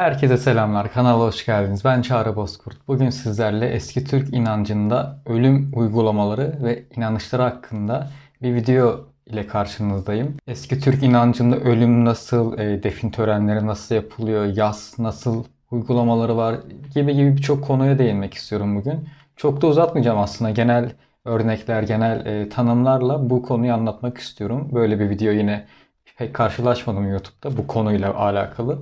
Herkese selamlar, kanala hoş geldiniz. Ben Çağrı Bozkurt. Bugün sizlerle eski Türk inancında ölüm uygulamaları ve inanışları hakkında bir video ile karşınızdayım. Eski Türk inancında ölüm nasıl, e, defin törenleri nasıl yapılıyor, yas nasıl uygulamaları var gibi gibi birçok konuya değinmek istiyorum bugün. Çok da uzatmayacağım aslında. Genel örnekler, genel e, tanımlarla bu konuyu anlatmak istiyorum. Böyle bir video yine pek karşılaşmadım YouTube'da bu konuyla alakalı.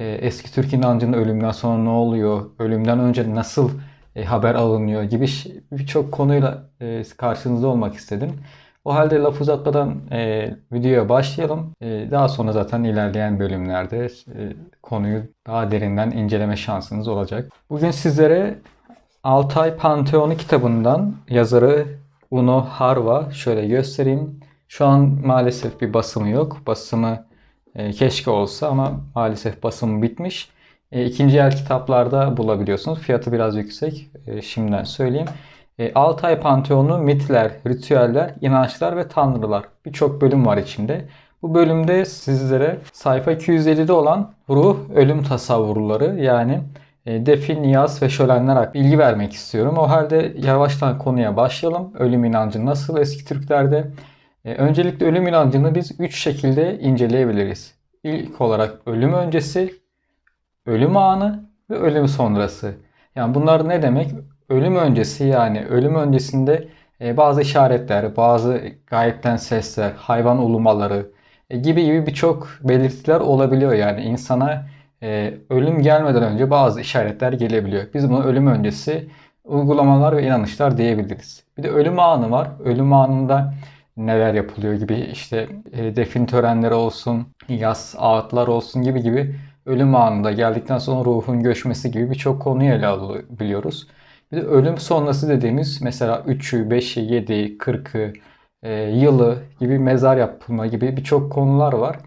E, eski Türk inancında ölümden sonra ne oluyor, ölümden önce nasıl e, haber alınıyor gibi birçok konuyla e, karşınızda olmak istedim. O halde laf uzatmadan e, videoya başlayalım. E, daha sonra zaten ilerleyen bölümlerde e, konuyu daha derinden inceleme şansınız olacak. Bugün sizlere Altay Panteonu kitabından yazarı Uno Harva şöyle göstereyim. Şu an maalesef bir basımı yok. Basımı e, keşke olsa ama maalesef basımı bitmiş. E, ikinci el kitaplarda bulabiliyorsunuz. Fiyatı biraz yüksek. E, şimdiden söyleyeyim. E, Altay Panteonu mitler, ritüeller, inançlar ve tanrılar. Birçok bölüm var içinde. Bu bölümde sizlere sayfa 250'de olan ruh ölüm tasavvurları yani e, defin, niyaz ve şölenler hakkında bilgi vermek istiyorum. O halde yavaştan konuya başlayalım. Ölüm inancı nasıl eski Türklerde? E, Öncelikle ölüm inancını biz üç şekilde inceleyebiliriz. İlk olarak ölüm öncesi, ölüm anı ve ölüm sonrası. Yani bunlar ne demek? Ölüm öncesi yani ölüm öncesinde e, bazı işaretler, bazı gayipten sesler, hayvan ulumaları e, gibi gibi birçok belirtiler olabiliyor. Yani insana ölüm gelmeden önce bazı işaretler gelebiliyor. Biz buna ölüm öncesi uygulamalar ve inanışlar diyebiliriz. Bir de ölüm anı var. Ölüm anında neler yapılıyor gibi işte e, defin törenleri olsun, yas ağıtlar olsun gibi gibi ölüm anında geldikten sonra ruhun göçmesi gibi birçok konuyu ele alabiliyoruz. Bir de ölüm sonrası dediğimiz mesela 3'ü, 5'i, 7'yi, 40'ı, e, yılı gibi mezar yapılma gibi birçok konular var.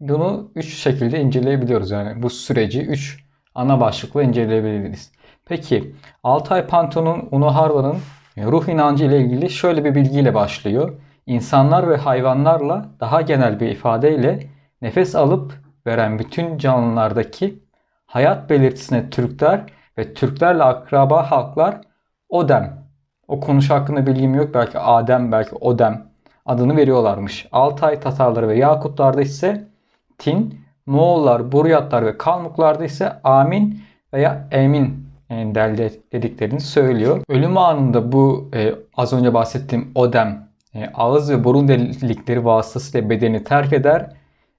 Bunu 3 şekilde inceleyebiliyoruz. Yani bu süreci 3 ana başlıkla inceleyebiliriz. Peki Altay Panteon'un Uno Harva'nın ruh inancı ile ilgili şöyle bir bilgiyle başlıyor. İnsanlar ve hayvanlarla daha genel bir ifadeyle nefes alıp veren bütün canlılardaki hayat belirtisine Türkler ve Türklerle akraba halklar Odem. O konuş hakkında bilgim yok. Belki Adem, belki Odem adını veriyorlarmış. Altay Tatarları ve Yakutlarda ise Tin, Moğollar, Buryatlar ve Kalmuklarda ise Amin veya Emin e, dediklerini söylüyor. Ölüm anında bu e, az önce bahsettiğim Odem ağız ve burun delikleri vasıtasıyla bedeni terk eder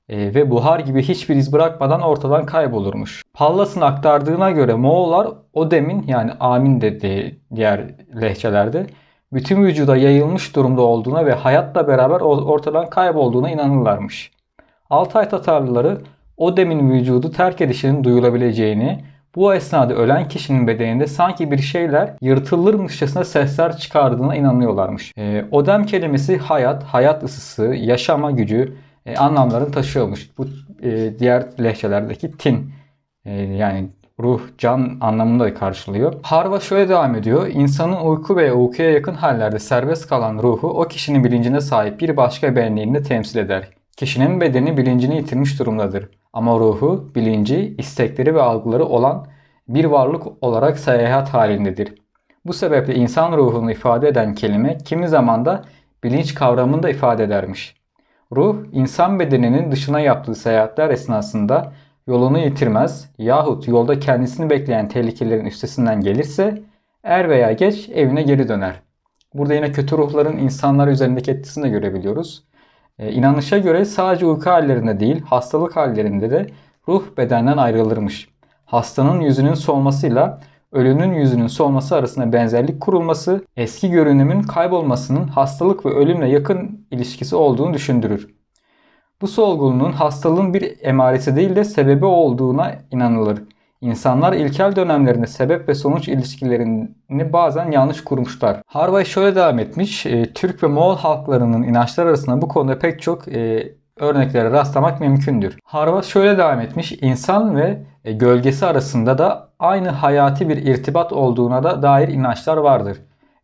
e, ve buhar gibi hiçbir iz bırakmadan ortadan kaybolurmuş. Pallas'ın aktardığına göre Moğollar Odem'in yani Amin dediği diğer lehçelerde bütün vücuda yayılmış durumda olduğuna ve hayatla beraber ortadan kaybolduğuna inanırlarmış. Altay Tatarlıları Odem'in vücudu terk edişinin duyulabileceğini, bu esnada ölen kişinin bedeninde sanki bir şeyler yırtılırmışçasına sesler çıkardığına inanıyorlarmış. E, Odem kelimesi hayat, hayat ısısı, yaşama gücü e, anlamlarını taşıyormuş. Bu e, diğer lehçelerdeki tin e, yani ruh, can anlamında da karşılıyor. Harva şöyle devam ediyor. İnsanın uyku ve uykuya yakın hallerde serbest kalan ruhu o kişinin bilincine sahip bir başka benliğini temsil eder. Kişinin bedeni bilincini yitirmiş durumdadır. Ama ruhu, bilinci, istekleri ve algıları olan bir varlık olarak seyahat halindedir. Bu sebeple insan ruhunu ifade eden kelime kimi zaman da bilinç kavramını da ifade edermiş. Ruh, insan bedeninin dışına yaptığı seyahatler esnasında yolunu yitirmez yahut yolda kendisini bekleyen tehlikelerin üstesinden gelirse er veya geç evine geri döner. Burada yine kötü ruhların insanlar üzerindeki etkisini de görebiliyoruz. E, inanışa göre sadece uyku hallerinde değil, hastalık hallerinde de ruh bedenden ayrılırmış. Hastanın yüzünün solmasıyla ölünün yüzünün solması arasında benzerlik kurulması, eski görünümün kaybolmasının hastalık ve ölümle yakın ilişkisi olduğunu düşündürür. Bu solgunluğun hastalığın bir emaresi değil de sebebi olduğuna inanılır. İnsanlar ilkel dönemlerinde sebep ve sonuç ilişkilerini bazen yanlış kurmuşlar. Harvey şöyle devam etmiş. E, Türk ve Moğol halklarının inançlar arasında bu konuda pek çok e, örneklere rastlamak mümkündür. Harvey şöyle devam etmiş. İnsan ve e, gölgesi arasında da aynı hayati bir irtibat olduğuna da dair inançlar vardır.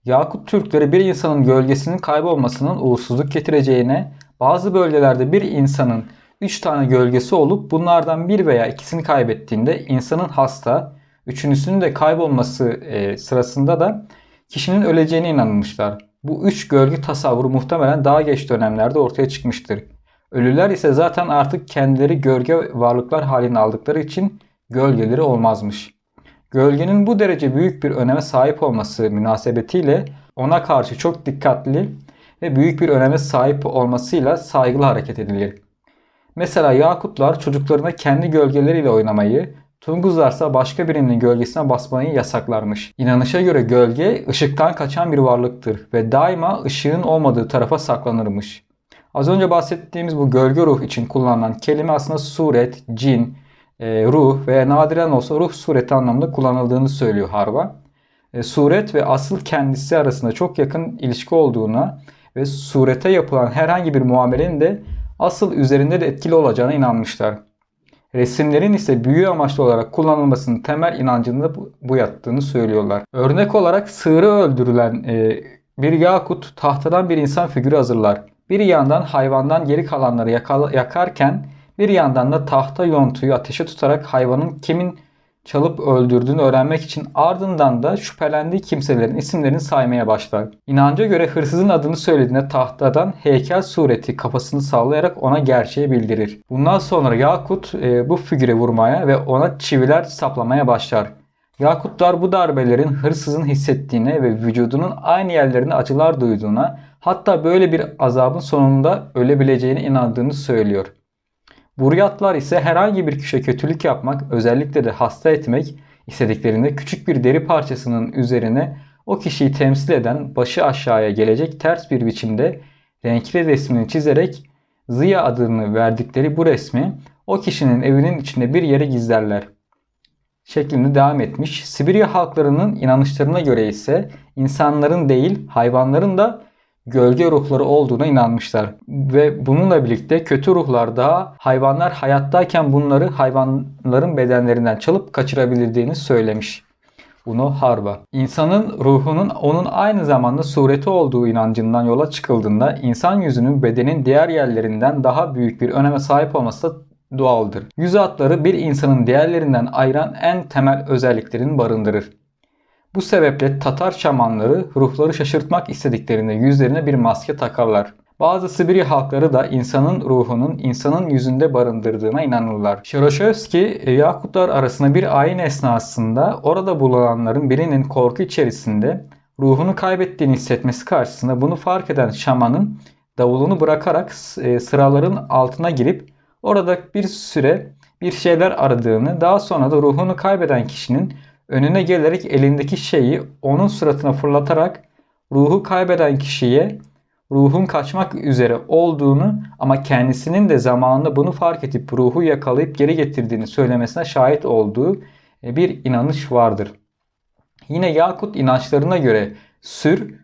Yakut Türkleri bir insanın gölgesinin kaybolmasının uğursuzluk getireceğine, bazı bölgelerde bir insanın 3 tane gölgesi olup bunlardan bir veya ikisini kaybettiğinde insanın hasta, üçüncüsünün de kaybolması e, sırasında da kişinin öleceğine inanılmışlar. Bu üç gölge tasavvuru muhtemelen daha geç dönemlerde ortaya çıkmıştır. Ölüler ise zaten artık kendileri gölge varlıklar halini aldıkları için gölgeleri olmazmış. Gölgenin bu derece büyük bir öneme sahip olması münasebetiyle ona karşı çok dikkatli ve büyük bir öneme sahip olmasıyla saygılı hareket edilir. Mesela Yakutlar çocuklarına kendi gölgeleriyle oynamayı, Tunguzlarsa başka birinin gölgesine basmayı yasaklarmış. İnanışa göre gölge ışıktan kaçan bir varlıktır ve daima ışığın olmadığı tarafa saklanırmış. Az önce bahsettiğimiz bu gölge ruh için kullanılan kelime aslında suret, cin, e, ruh veya nadiren olsa ruh sureti anlamında kullanıldığını söylüyor Harva. E, suret ve asıl kendisi arasında çok yakın ilişki olduğuna ve surete yapılan herhangi bir muamelenin de asıl üzerinde de etkili olacağına inanmışlar. Resimlerin ise büyü amaçlı olarak kullanılmasının temel inancında bu, yattığını söylüyorlar. Örnek olarak sığırı öldürülen e, bir yakut tahtadan bir insan figürü hazırlar. Bir yandan hayvandan geri kalanları yakarken bir yandan da tahta yontuyu ateşe tutarak hayvanın kimin çalıp öldürdüğünü öğrenmek için ardından da şüphelendiği kimselerin isimlerini saymaya başlar. İnanca göre hırsızın adını söylediğinde tahtadan heykel sureti kafasını sallayarak ona gerçeği bildirir. Bundan sonra Yakut e, bu figüre vurmaya ve ona çiviler saplamaya başlar. Yakutlar bu darbelerin hırsızın hissettiğine ve vücudunun aynı yerlerinde acılar duyduğuna hatta böyle bir azabın sonunda ölebileceğine inandığını söylüyor. Buryatlar ise herhangi bir kişiye kötülük yapmak, özellikle de hasta etmek istediklerinde küçük bir deri parçasının üzerine o kişiyi temsil eden başı aşağıya gelecek ters bir biçimde renkli resmini çizerek Ziya adını verdikleri bu resmi o kişinin evinin içinde bir yere gizlerler. Şeklinde devam etmiş. Sibirya halklarının inanışlarına göre ise insanların değil hayvanların da gölge ruhları olduğuna inanmışlar. Ve bununla birlikte kötü ruhlar da hayvanlar hayattayken bunları hayvanların bedenlerinden çalıp kaçırabildiğini söylemiş. Bunu Harba. İnsanın ruhunun onun aynı zamanda sureti olduğu inancından yola çıkıldığında insan yüzünün bedenin diğer yerlerinden daha büyük bir öneme sahip olması da doğaldır. Yüz hatları bir insanın diğerlerinden ayıran en temel özelliklerini barındırır. Bu sebeple Tatar şamanları ruhları şaşırtmak istediklerinde yüzlerine bir maske takarlar. Bazı Sibirya halkları da insanın ruhunun insanın yüzünde barındırdığına inanırlar. Şoroşevski, Yakutlar arasında bir ayin esnasında orada bulunanların birinin korku içerisinde ruhunu kaybettiğini hissetmesi karşısında bunu fark eden şamanın davulunu bırakarak e, sıraların altına girip orada bir süre bir şeyler aradığını, daha sonra da ruhunu kaybeden kişinin önüne gelerek elindeki şeyi onun suratına fırlatarak ruhu kaybeden kişiye ruhun kaçmak üzere olduğunu ama kendisinin de zamanında bunu fark edip ruhu yakalayıp geri getirdiğini söylemesine şahit olduğu e, bir inanış vardır. Yine Yakut inançlarına göre sür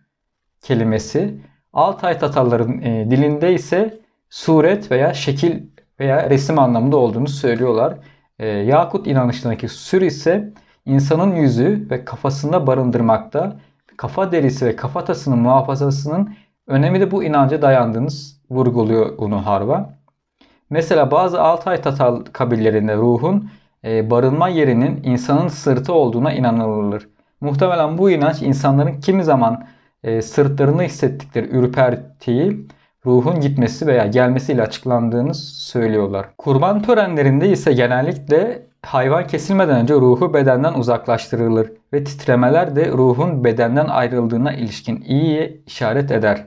kelimesi Altay Tatarların e, dilinde ise suret veya şekil veya resim anlamında olduğunu söylüyorlar. E, Yakut inanışlarındaki sür ise insanın yüzü ve kafasında barındırmakta, kafa derisi ve kafatasının muhafazasının önemi de bu inanca dayandığınız vurguluyor bunu Harva. Mesela bazı Altay Tatar kabillerinde ruhun e, barınma yerinin insanın sırtı olduğuna inanılır. Muhtemelen bu inanç insanların kimi zaman e, sırtlarını hissettikleri ürpertiyi ruhun gitmesi veya gelmesiyle açıklandığını söylüyorlar. Kurban törenlerinde ise genellikle hayvan kesilmeden önce ruhu bedenden uzaklaştırılır ve titremeler de ruhun bedenden ayrıldığına ilişkin iyi işaret eder.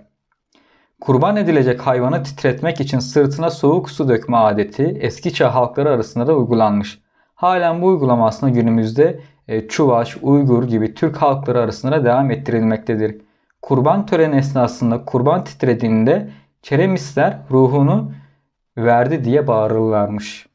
Kurban edilecek hayvanı titretmek için sırtına soğuk su dökme adeti eski çağ halkları arasında da uygulanmış. Halen bu uygulama aslında günümüzde e, Çuvaş, Uygur gibi Türk halkları arasında da devam ettirilmektedir. Kurban töreni esnasında kurban titrediğinde Çeremisler ruhunu verdi diye bağırırlarmış.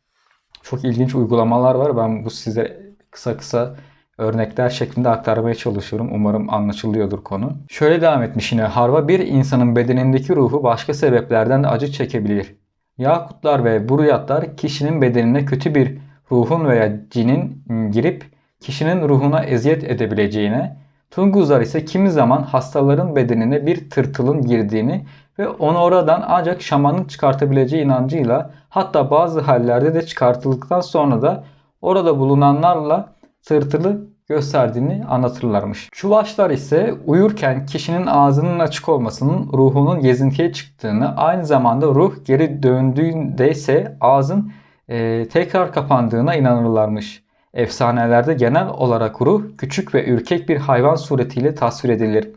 Çok ilginç uygulamalar var. Ben bu size kısa kısa örnekler şeklinde aktarmaya çalışıyorum. Umarım anlaşılıyordur konu. Şöyle devam etmiş yine. Harva bir insanın bedenindeki ruhu başka sebeplerden de acı çekebilir. Yakutlar ve buruyatlar kişinin bedenine kötü bir ruhun veya cinin girip kişinin ruhuna eziyet edebileceğine, Tunguzlar ise kimi zaman hastaların bedenine bir tırtılın girdiğini ve onu oradan ancak şamanın çıkartabileceği inancıyla hatta bazı hallerde de çıkartıldıktan sonra da orada bulunanlarla sırtılı gösterdiğini anlatırlarmış. Çuvaşlar ise uyurken kişinin ağzının açık olmasının ruhunun gezintiye çıktığını, aynı zamanda ruh geri döndüğünde ise ağzın e, tekrar kapandığına inanırlarmış. Efsanelerde genel olarak ruh küçük ve ürkek bir hayvan suretiyle tasvir edilir.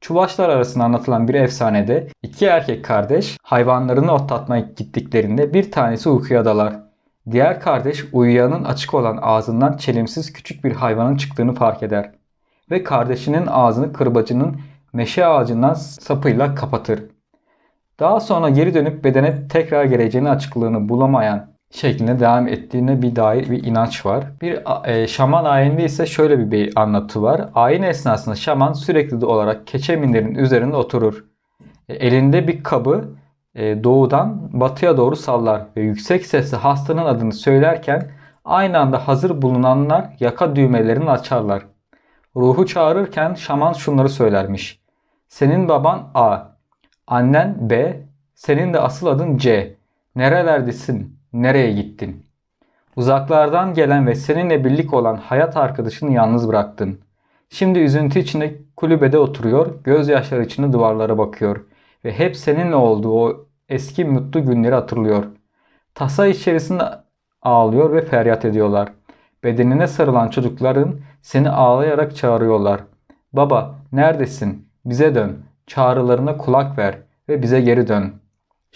Çuvaşlar arasında anlatılan bir efsanede iki erkek kardeş hayvanlarını otlatmaya gittiklerinde bir tanesi uykuya dalar. Diğer kardeş uyuyanın açık olan ağzından çelimsiz küçük bir hayvanın çıktığını fark eder. Ve kardeşinin ağzını kırbacının meşe ağacından sapıyla kapatır. Daha sonra geri dönüp bedene tekrar geleceğini açıklığını bulamayan şeklinde devam ettiğine bir dair bir inanç var. Bir e, şaman ayininde ise şöyle bir, bir anlatı var. Ayin esnasında şaman sürekli olarak keçe minderin üzerinde oturur. E, elinde bir kabı e, doğudan batıya doğru sallar ve yüksek sesle hastanın adını söylerken aynı anda hazır bulunanlar yaka düğmelerini açarlar. Ruhu çağırırken şaman şunları söylermiş. Senin baban A, annen B, senin de asıl adın C. Nerelerdesin? Nereye gittin? Uzaklardan gelen ve seninle birlik olan hayat arkadaşını yalnız bıraktın. Şimdi üzüntü içinde kulübede oturuyor, gözyaşları içinde duvarlara bakıyor ve hep seninle olduğu o eski mutlu günleri hatırlıyor. Tasa içerisinde ağlıyor ve feryat ediyorlar. Bedenine sarılan çocukların seni ağlayarak çağırıyorlar. Baba neredesin? Bize dön. Çağrılarına kulak ver ve bize geri dön.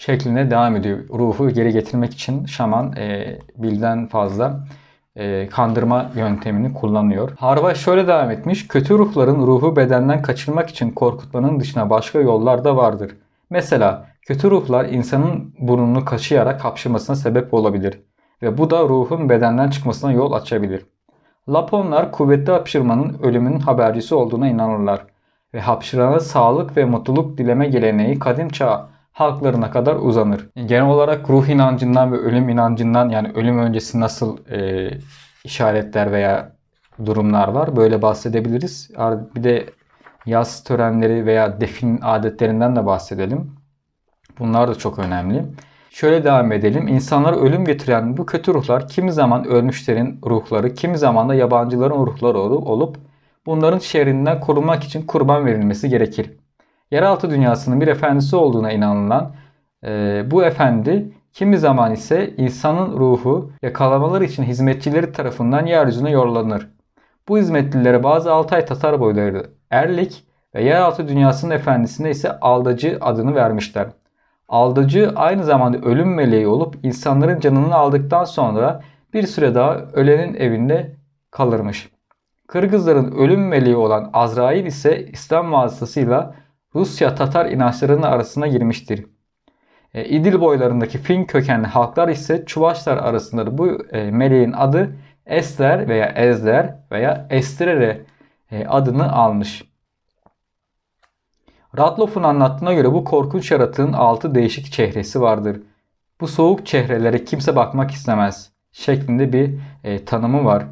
Şeklinde devam ediyor. Ruhu geri getirmek için şaman e, bilden fazla e, kandırma yöntemini kullanıyor. Harva şöyle devam etmiş. Kötü ruhların ruhu bedenden kaçırmak için korkutmanın dışına başka yollar da vardır. Mesela kötü ruhlar insanın burnunu kaşıyarak hapşırmasına sebep olabilir ve bu da ruhun bedenden çıkmasına yol açabilir. Laponlar kuvvetli hapşırmanın ölümün habercisi olduğuna inanırlar ve hapşırana sağlık ve mutluluk dileme geleneği kadim çağ halklarına kadar uzanır. Genel olarak ruh inancından ve ölüm inancından yani ölüm öncesi nasıl e, işaretler veya durumlar var böyle bahsedebiliriz. Bir de yaz törenleri veya defin adetlerinden de bahsedelim. Bunlar da çok önemli. Şöyle devam edelim. İnsanlara ölüm getiren bu kötü ruhlar kimi zaman ölmüşlerin ruhları, kimi zaman da yabancıların ruhları olup bunların şerrinden korunmak için kurban verilmesi gerekir. Yeraltı dünyasının bir efendisi olduğuna inanılan e, bu efendi kimi zaman ise insanın ruhu yakalamalar için hizmetçileri tarafından yeryüzüne yollanır. Bu hizmetlilere bazı Altay Tatar boyları Erlik ve yeraltı dünyasının efendisine ise Aldacı adını vermişler. Aldacı aynı zamanda ölüm meleği olup insanların canını aldıktan sonra bir süre daha ölenin evinde kalırmış. Kırgızların ölüm meleği olan Azrail ise İslam vasıtasıyla Rusya Tatar inançlarının arasına girmiştir. E, İdil boylarındaki Fin kökenli halklar ise Çuvaşlar arasında bu e, meleğin adı Ester veya Ezler veya Estrere e, adını almış. Radloff'un anlattığına göre bu korkunç yaratığın altı değişik çehresi vardır. Bu soğuk çehrelere kimse bakmak istemez şeklinde bir e, tanımı var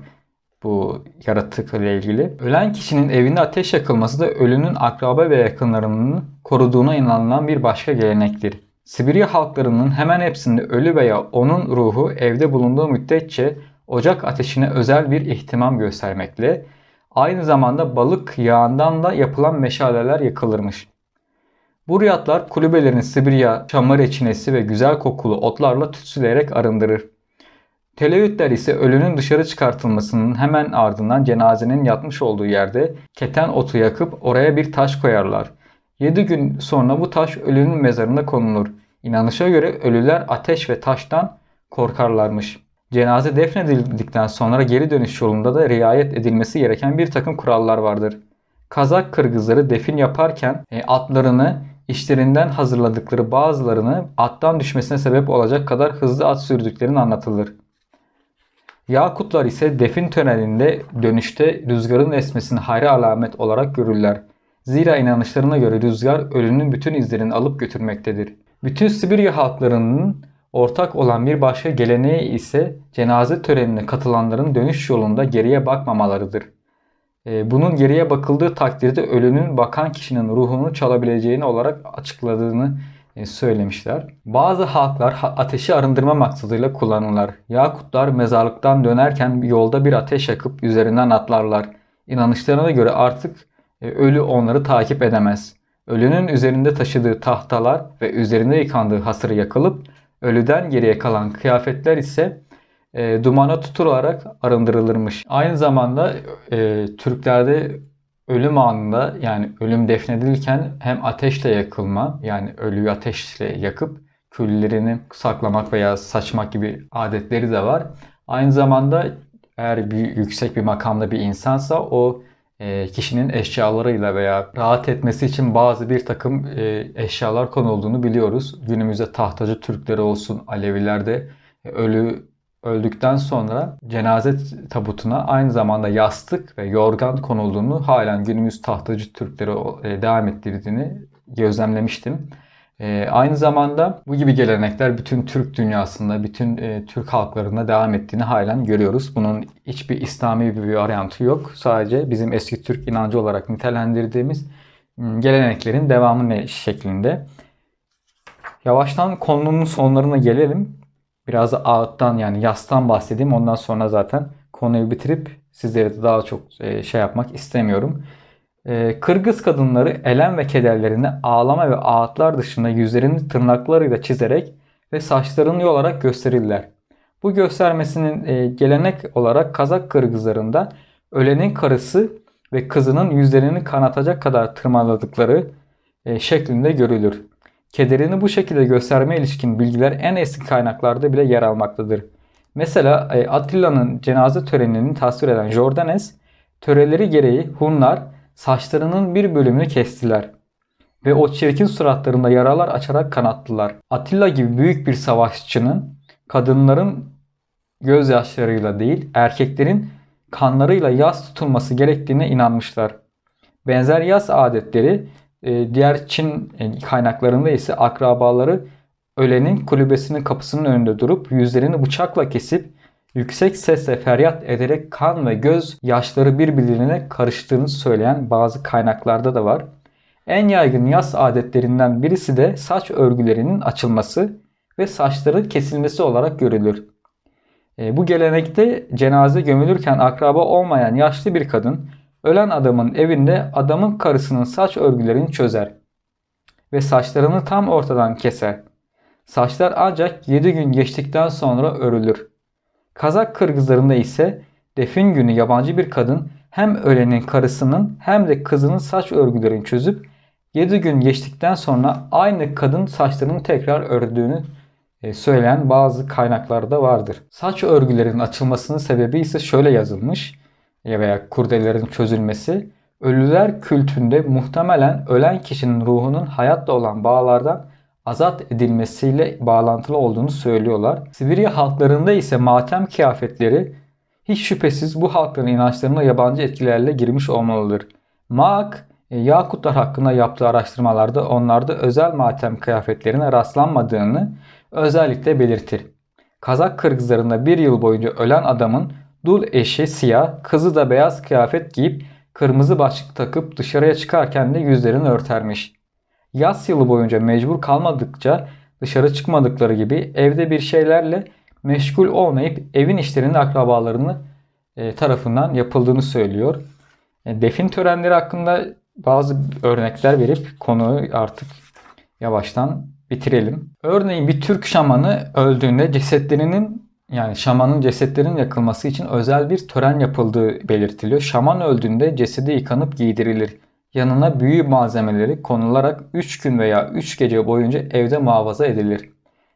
bu yaratık ile ilgili. Ölen kişinin evinde ateş yakılması da ölünün akraba ve yakınlarının koruduğuna inanılan bir başka gelenektir. Sibirya halklarının hemen hepsinde ölü veya onun ruhu evde bulunduğu müddetçe ocak ateşine özel bir ihtimam göstermekle aynı zamanda balık yağından da yapılan meşaleler yakılırmış. Bu riyatlar kulübelerin Sibirya, çamur reçinesi ve güzel kokulu otlarla tütsüleyerek arındırır. Teleütler ise ölünün dışarı çıkartılmasının hemen ardından cenazenin yatmış olduğu yerde keten otu yakıp oraya bir taş koyarlar. 7 gün sonra bu taş ölünün mezarına konulur. İnanışa göre ölüler ateş ve taştan korkarlarmış. Cenaze defnedildikten sonra geri dönüş yolunda da riayet edilmesi gereken bir takım kurallar vardır. Kazak Kırgızları defin yaparken e, atlarını işlerinden hazırladıkları bazılarını attan düşmesine sebep olacak kadar hızlı at sürdüklerini anlatılır. Yakutlar ise defin töreninde dönüşte rüzgarın esmesini hayra alamet olarak görürler. Zira inanışlarına göre rüzgar ölünün bütün izlerini alıp götürmektedir. Bütün Sibirya halklarının ortak olan bir başka geleneği ise cenaze törenine katılanların dönüş yolunda geriye bakmamalarıdır. E, bunun geriye bakıldığı takdirde ölünün bakan kişinin ruhunu çalabileceğini olarak açıkladığını söylemişler. Bazı halklar ha- ateşi arındırma maksadıyla kullanırlar. Yakutlar mezarlıktan dönerken yolda bir ateş yakıp üzerinden atlarlar. İnanışlarına göre artık e, ölü onları takip edemez. Ölünün üzerinde taşıdığı tahtalar ve üzerinde yıkandığı hasır yakılıp ölüden geriye kalan kıyafetler ise e, dumana tutularak arındırılırmış. Aynı zamanda e, Türklerde ölüm anında yani ölüm defnedilirken hem ateşle yakılma yani ölüyü ateşle yakıp küllerini saklamak veya saçmak gibi adetleri de var. Aynı zamanda eğer bir yüksek bir makamda bir insansa o e, kişinin eşyalarıyla veya rahat etmesi için bazı bir takım e, eşyalar konulduğunu biliyoruz. Günümüzde tahtacı Türkleri olsun, Alevilerde e, ölü öldükten sonra cenaze tabutuna aynı zamanda yastık ve yorgan konulduğunu halen günümüz tahtacı Türkleri e, devam ettirdiğini gözlemlemiştim. E, aynı zamanda bu gibi gelenekler bütün Türk dünyasında, bütün e, Türk halklarında devam ettiğini halen görüyoruz. Bunun hiçbir İslami bir varyantı yok. Sadece bizim eski Türk inancı olarak nitelendirdiğimiz geleneklerin devamı ne şeklinde. Yavaştan konunun sonlarına gelelim. Biraz da ağıttan yani yastan bahsedeyim. Ondan sonra zaten konuyu bitirip sizlere de daha çok e, şey yapmak istemiyorum. E, Kırgız kadınları elem ve kederlerini ağlama ve ağıtlar dışında yüzlerini tırnaklarıyla çizerek ve saçlarını yolarak gösterirler. Bu göstermesinin e, gelenek olarak Kazak Kırgızlarında ölenin karısı ve kızının yüzlerini kanatacak kadar tırmaladıkları şeklinde görülür. Kederini bu şekilde gösterme ilişkin bilgiler en eski kaynaklarda bile yer almaktadır. Mesela e, Atilla'nın cenaze törenini tasvir eden Jordanes, töreleri gereği Hunlar saçlarının bir bölümünü kestiler ve o çirkin suratlarında yaralar açarak kanattılar. Atilla gibi büyük bir savaşçının kadınların gözyaşlarıyla değil erkeklerin kanlarıyla yas tutulması gerektiğine inanmışlar. Benzer yas adetleri diğer Çin kaynaklarında ise akrabaları ölenin kulübesinin kapısının önünde durup yüzlerini bıçakla kesip yüksek sesle feryat ederek kan ve göz yaşları birbirine karıştığını söyleyen bazı kaynaklarda da var. En yaygın yas adetlerinden birisi de saç örgülerinin açılması ve saçların kesilmesi olarak görülür. E, bu gelenekte cenaze gömülürken akraba olmayan yaşlı bir kadın ölen adamın evinde adamın karısının saç örgülerini çözer ve saçlarını tam ortadan keser. Saçlar ancak 7 gün geçtikten sonra örülür. Kazak Kırgızlarında ise defin günü yabancı bir kadın hem ölenin karısının hem de kızının saç örgülerini çözüp 7 gün geçtikten sonra aynı kadın saçlarını tekrar ördüğünü e, söyleyen bazı kaynaklarda vardır. Saç örgülerinin açılmasının sebebi ise şöyle yazılmış veya kurdelerin çözülmesi. Ölüler kültünde muhtemelen ölen kişinin ruhunun hayatla olan bağlardan azat edilmesiyle bağlantılı olduğunu söylüyorlar. Sibirya halklarında ise matem kıyafetleri hiç şüphesiz bu halkların inançlarına yabancı etkilerle girmiş olmalıdır. Maak, e, Yakutlar hakkında yaptığı araştırmalarda onlarda özel matem kıyafetlerine rastlanmadığını özellikle belirtir. Kazak Kırgızlarında bir yıl boyunca ölen adamın dul eşi siyah, kızı da beyaz kıyafet giyip kırmızı başlık takıp dışarıya çıkarken de yüzlerini örtermiş. Yaz yılı boyunca mecbur kalmadıkça dışarı çıkmadıkları gibi evde bir şeylerle meşgul olmayıp evin işlerinin akrabalarını e, tarafından yapıldığını söylüyor. E, defin törenleri hakkında bazı örnekler verip konuyu artık yavaştan bitirelim. Örneğin bir Türk şamanı öldüğünde cesetlerinin yani şamanın cesetlerin yakılması için özel bir tören yapıldığı belirtiliyor. Şaman öldüğünde cesedi yıkanıp giydirilir. Yanına büyü malzemeleri konularak 3 gün veya 3 gece boyunca evde muhafaza edilir.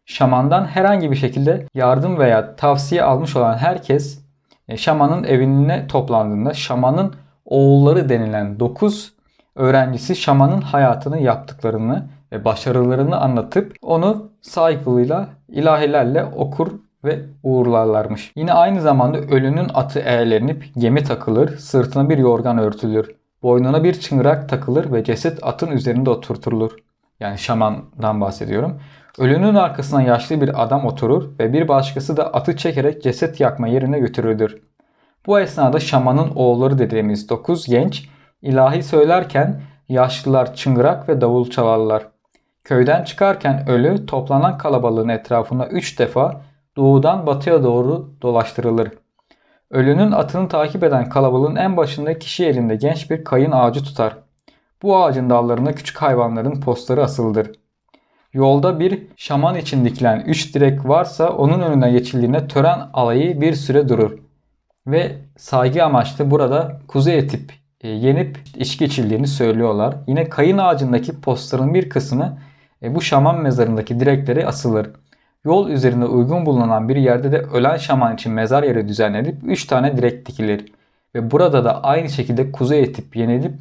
Şamandan herhangi bir şekilde yardım veya tavsiye almış olan herkes e, şamanın evine toplandığında şamanın oğulları denilen 9 öğrencisi şamanın hayatını yaptıklarını ve başarılarını anlatıp onu saygıyla ilahilerle okur ve uğurlarlarmış. Yine aynı zamanda ölünün atı eğlenip gemi takılır, sırtına bir yorgan örtülür. Boynuna bir çıngırak takılır ve ceset atın üzerinde oturtulur. Yani şamandan bahsediyorum. Ölünün arkasına yaşlı bir adam oturur ve bir başkası da atı çekerek ceset yakma yerine götürülür. Bu esnada şamanın oğulları dediğimiz 9 genç ilahi söylerken yaşlılar çıngırak ve davul çalarlar. Köyden çıkarken ölü toplanan kalabalığın etrafında 3 defa doğudan batıya doğru dolaştırılır. Ölünün atını takip eden kalabalığın en başında kişi elinde genç bir kayın ağacı tutar. Bu ağacın dallarına küçük hayvanların postları asılıdır. Yolda bir şaman için dikilen 3 direk varsa onun önüne geçildiğinde tören alayı bir süre durur. Ve saygı amaçlı burada kuzu etip e, yenip içki içildiğini söylüyorlar. Yine kayın ağacındaki postların bir kısmı e, bu şaman mezarındaki direkleri asılır. Yol üzerinde uygun bulunan bir yerde de ölen şaman için mezar yeri düzenlenip 3 tane direk dikilir. Ve burada da aynı şekilde kuzu etip yenilip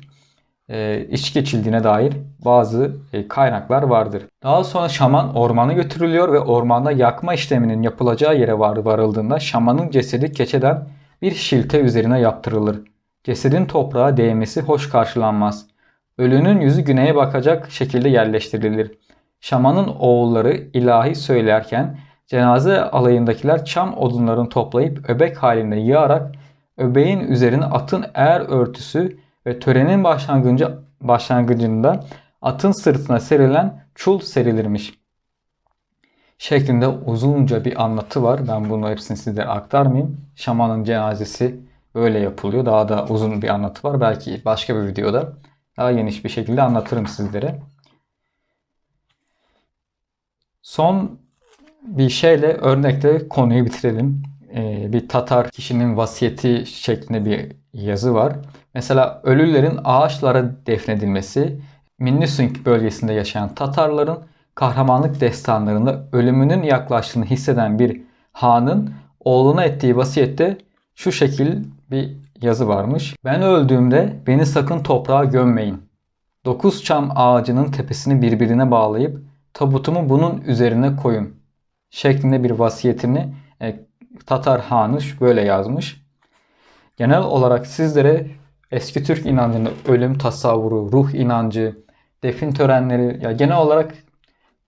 e, iç geçildiğine dair bazı e, kaynaklar vardır. Daha sonra şaman ormana götürülüyor ve ormanda yakma işleminin yapılacağı yere var, varıldığında şamanın cesedi keçeden bir şilte üzerine yaptırılır. Cesedin toprağa değmesi hoş karşılanmaz. Ölünün yüzü güneye bakacak şekilde yerleştirilir. Şamanın oğulları ilahi söylerken cenaze alayındakiler çam odunlarını toplayıp öbek halinde yığarak öbeğin üzerine atın eğer örtüsü ve törenin başlangıcı, başlangıcında atın sırtına serilen çul serilirmiş. Şeklinde uzunca bir anlatı var. Ben bunu hepsini sizlere aktarmayayım. Şamanın cenazesi böyle yapılıyor. Daha da uzun bir anlatı var. Belki başka bir videoda daha geniş bir şekilde anlatırım sizlere. Son bir şeyle örnekle konuyu bitirelim. Ee, bir Tatar kişinin vasiyeti şeklinde bir yazı var. Mesela ölülerin ağaçlara defnedilmesi, Minnesink bölgesinde yaşayan Tatarların kahramanlık destanlarında ölümünün yaklaştığını hisseden bir hanın oğluna ettiği vasiyette şu şekil bir yazı varmış. Ben öldüğümde beni sakın toprağa gömmeyin. Dokuz çam ağacının tepesini birbirine bağlayıp tabutumu bunun üzerine koyun. Şeklinde bir vasiyetini e, Tatar Hanı böyle yazmış. Genel olarak sizlere eski Türk inancında ölüm tasavvuru, ruh inancı, defin törenleri ya genel olarak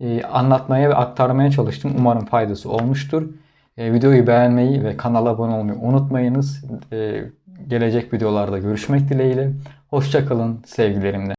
e, anlatmaya ve aktarmaya çalıştım. Umarım faydası olmuştur. E, videoyu beğenmeyi ve kanala abone olmayı unutmayınız. E, gelecek videolarda görüşmek dileğiyle. Hoşçakalın sevgilerimle.